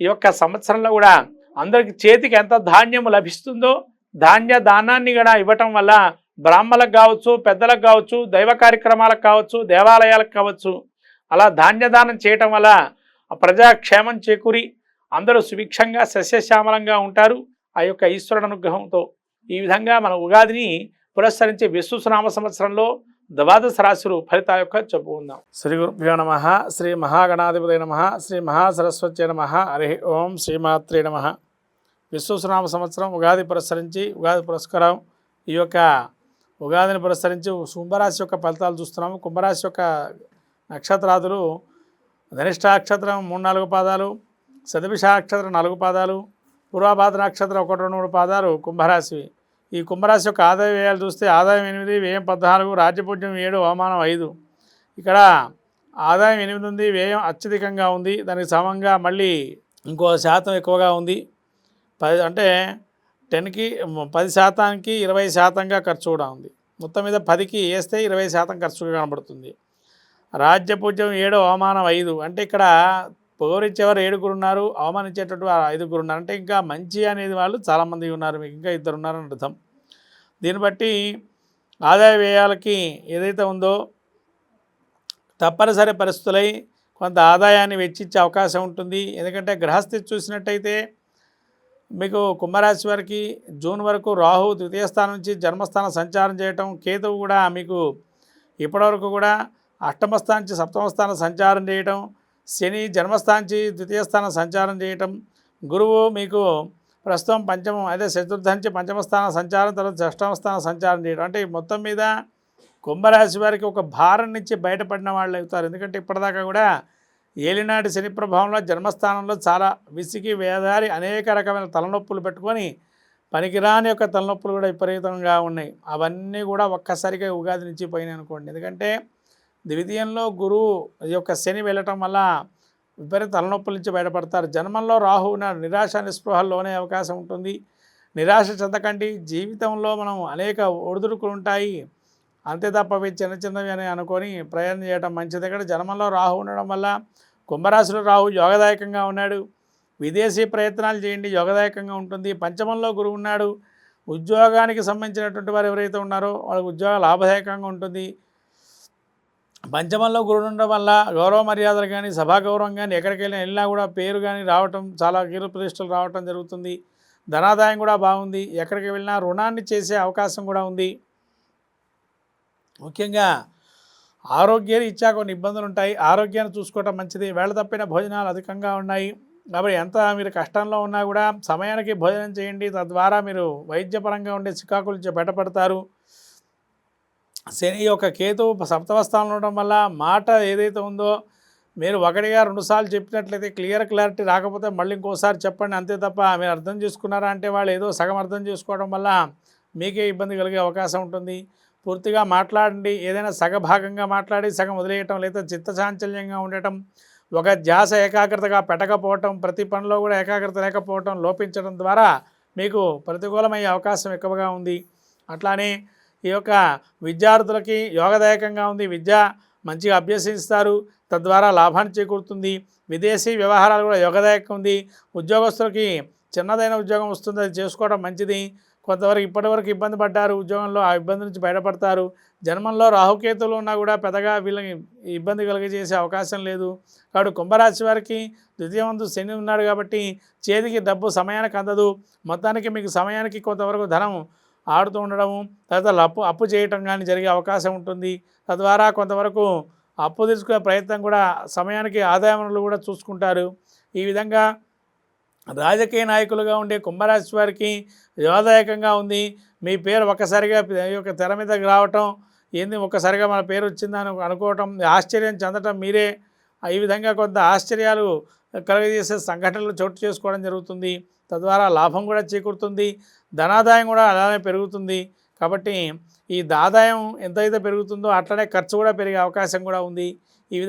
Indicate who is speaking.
Speaker 1: ఈ యొక్క సంవత్సరంలో కూడా అందరికి చేతికి ఎంత ధాన్యము లభిస్తుందో ధాన్య దానాన్ని కూడా ఇవ్వటం వల్ల బ్రాహ్మలకు కావచ్చు పెద్దలకు కావచ్చు దైవ కార్యక్రమాలకు కావచ్చు దేవాలయాలకు కావచ్చు అలా ధాన్యదానం చేయటం వల్ల ప్రజాక్షేమం చేకూరి అందరూ సుభిక్షంగా సస్యశ్యామలంగా ఉంటారు. ఆ యొక్క ఈశ్వరుడు అనుగ్రహంతో ఈ విధంగా మన ఉగాదిని పురస్కరించే విశ్వసునామ సంవత్సరంలో ద్వాదశ రాశులు ఫలితాల యొక్క చెప్పుకుందాం శ్రీ గురుభ్యో నమ శ్రీ మహాగణాధిపతి నమ శ్రీ మహాసరస్వతి నమ హరి ఓం శ్రీమాత్రే నమ. విశ్వసునామ సంవత్సరం ఉగాది పురస్కరించి ఉగాది పురస్కారం ఈ యొక్క ఉగాదిని పురస్కరించి కుంభరాశి యొక్క ఫలితాలు చూస్తున్నాము. కుంభరాశి యొక్క నక్షత్రాదులు ధనిష్ట నక్షత్రం మూడు నాలుగు పాదాలు శతభిష నక్షత్రం నాలుగు పాదాలు పూర్వాభాద నక్షత్రం ఒకటి రెండు మూడు పాదాలు కుంభరాశివి. ఈ కుంభరాశి యొక్క ఆదాయ వ్యయాలు చూస్తే ఆదాయం ఎనిమిది వ్యయం పద్నాలుగు రాజ్యపూజ్యం ఏడు అవమానం ఐదు. ఇక్కడ ఆదాయం ఎనిమిది ఉంది వ్యయం అత్యధికంగా ఉంది దానికి సమంగా మళ్ళీ ఇంకో శాతం ఎక్కువగా ఉంది. పది అంటే టెన్కి పది శాతానికి ఇరవై శాతంగా ఖర్చు కూడా ఉంది. మొత్తం మీద పదికి వేస్తే ఇరవై శాతం ఖర్చు కనబడుతుంది. రాజ్యపూజ్యం ఏడు అవమానం ఐదు. అంటే ఇక్కడ పౌరిచ్చేవారు ఏడుగురు ఉన్నారు అవమానించేటట్టు ఐదుగురు ఉన్నారు. అంటే ఇంకా మంచి అనేది వాళ్ళు చాలామంది ఉన్నారు మీకు ఇంకా ఇద్దరు ఉన్నారని అర్థం. దీన్ని బట్టి ఆదాయ వ్యయాలకి ఏదైతే ఉందో తప్పనిసరి పరిస్థితులై కొంత ఆదాయాన్ని వెచ్చించే అవకాశం ఉంటుంది. ఎందుకంటే గ్రహస్థితి చూసినట్టయితే మీకు కుంభరాశి వారికి జూన్ వరకు రాహు ద్వితీయ స్థానం నుంచి జన్మస్థానం సంచారం చేయటం కేతువు కూడా మీకు ఇప్పటివరకు కూడా అష్టమ స్థానం నుంచి సప్తమ స్థానం సంచారం చేయటం శని జన్మస్థాంచి ద్వితీయ స్థానం సంచారం చేయటం. గురువు మీకు ప్రస్తుతం పంచమం అదే చతుర్థంచి పంచమ స్థానం సంచారం తర్వాత షష్టమ స్థానం సంచారం చేయడం. అంటే మొత్తం మీద కుంభరాశి వారికి ఒక భారం నుంచి బయటపడిన వాళ్ళు అవుతారు. ఎందుకంటే ఇప్పటిదాకా కూడా ఏలినాటి శని ప్రభావంలో జన్మస్థానంలో చాలా విసిగి వేదారి అనేక రకమైన తలనొప్పులు పెట్టుకొని పనికిరాని యొక్క తలనొప్పులు కూడా విపరీతంగా ఉన్నాయి. అవన్నీ కూడా ఒక్కసారిగా ఉగాది నుంచి పోయినాయి అనుకోండి. ఎందుకంటే ద్వితీయంలో గురువు యొక్క శని వెళ్ళటం వల్ల విపరీత తలనొప్పుల నుంచి బయటపడతారు. జన్మంలో రాహు నిరాశ నిస్పృహల్లోనే అవకాశం ఉంటుంది. నిరాశ చెందకండి. జీవితంలో మనం అనేక ఒడిదుడుకులు ఉంటాయి. అంతే తప్ప చిన్న చిన్నవి అని అనుకొని ప్రయాణం చేయడం మంచిది. ఇక్కడ జన్మంలో రాహు ఉండడం వల్ల కుంభరాశిలో రాహు యోగదాయకంగా ఉన్నాడు. విదేశీ ప్రయత్నాలు చేయండి. యోగదాయకంగా ఉంటుంది. పంచమంలో గురువు ఉన్నాడు. ఉద్యోగానికి సంబంధించినటువంటి వారు ఎవరైతే ఉన్నారో వాళ్ళకి ఉద్యోగ లాభదాయకంగా ఉంటుంది. పంచమంలో గురుడు ఉండడం వల్ల గౌరవ మర్యాదలు కానీ సభా గౌరవం కానీ ఎక్కడికి వెళ్ళినా వెళ్ళినా కూడా పేరు కానీ రావటం చాలా కీలక ప్రతిష్టలు రావటం జరుగుతుంది. ధనాదాయం కూడా బాగుంది. ఎక్కడికి వెళ్ళినా రుణాన్ని చేసే అవకాశం కూడా ఉంది. ముఖ్యంగా ఆరోగ్యాన్ని ఇచ్చా కొన్ని ఇబ్బందులు ఉంటాయి. ఆరోగ్యాన్ని చూసుకోవటం మంచిది. వేళ తప్పిన భోజనాలు అధికంగా ఉన్నాయి. కాబట్టి ఎంత మీరు కష్టంలో ఉన్నా కూడా సమయానికి భోజనం చేయండి. తద్వారా మీరు వైద్యపరంగా ఉండే చికాకుల నుంచి బయటపడతారు. శని యొక్క కేతు సప్తమస్థానంలో ఉండడం వల్ల మాట ఏదైతే ఉందో మీరు ఒకటిగా రెండుసార్లు చెప్పినట్లయితే క్లియర్ క్లారిటీ రాకపోతే మళ్ళీ ఇంకోసారి చెప్పండి. అంతే తప్ప మీరు అర్థం చేసుకున్నారా అంటే వాళ్ళు ఏదో సగం అర్థం చేసుకోవడం వల్ల మీకే ఇబ్బంది కలిగే అవకాశం ఉంటుంది. పూర్తిగా మాట్లాడండి. ఏదైనా సగభాగంగా మాట్లాడి సగం వదిలేయటం లేదా చిత్తచాంచల్యంగా ఉండటం ఒక ధ్యాస ఏకాగ్రతగా పెట్టకపోవటం ప్రతి పనిలో కూడా ఏకాగ్రత లేకపోవటం లోపించడం ద్వారా మీకు ప్రతికూలమయ్యే అవకాశం ఎక్కువగా ఉంది. అట్లానే ఈ యొక్క విద్యార్థులకి యోగదాయకంగా ఉంది. విద్య మంచిగా అభ్యసిస్తారు. తద్వారా లాభాన్ని చేకూరుతుంది. విదేశీ వ్యవహారాలు కూడా యోగదాయకం ఉంది. ఉద్యోగస్తులకి చిన్నదైన ఉద్యోగం వస్తుంది. అది చేసుకోవడం మంచిది. కొంతవరకు ఇప్పటివరకు ఇబ్బంది పడ్డారు. ఉద్యోగంలో ఆ ఇబ్బంది నుంచి బయటపడతారు. జన్మంలో రాహుకేతులు ఉన్నా కూడా పెద్దగా వీళ్ళకి ఇబ్బంది కలిగజేసే అవకాశం లేదు. కాబట్టి కుంభరాశి వారికి ద్వితీయవంతు శని ఉన్నాడు కాబట్టి చేతికి డబ్బు సమయానికి అందదు. మొత్తానికి మీకు సమయానికి కొంతవరకు ధనం ఆడుతూ ఉండడము తర్వాత అప్పు అప్పు చేయటం కానీ జరిగే అవకాశం ఉంటుంది. తద్వారా కొంతవరకు అప్పు తీసుకునే ప్రయత్నం కూడా సమయానికి ఆదాయములు కూడా చూసుకుంటారు. ఈ విధంగా రాజకీయ నాయకులుగా ఉండే కుంభరాశి వారికి యోదాయకంగా ఉంది. మీ పేరు ఒక్కసారిగా యొక్క తెర మీదకి రావటం ఏంది ఒక్కసారిగా మన పేరు వచ్చిందని అనుకోవటం ఆశ్చర్యం చెందటం మీరే. ఈ విధంగా కొంత ఆశ్చర్యాలు కలుగజేసే సంఘటనలు చోటు చేసుకోవడం జరుగుతుంది. తద్వారా లాభం కూడా చేకూరుతుంది ధనాదాయం కూడా అలానే పెరుగుతుంది. కాబట్టి ఈ ఆదాయం ఎంతైతే పెరుగుతుందో అట్లనే ఖర్చు కూడా పెరిగే అవకాశం కూడా ఉంది. ఈ విధంగా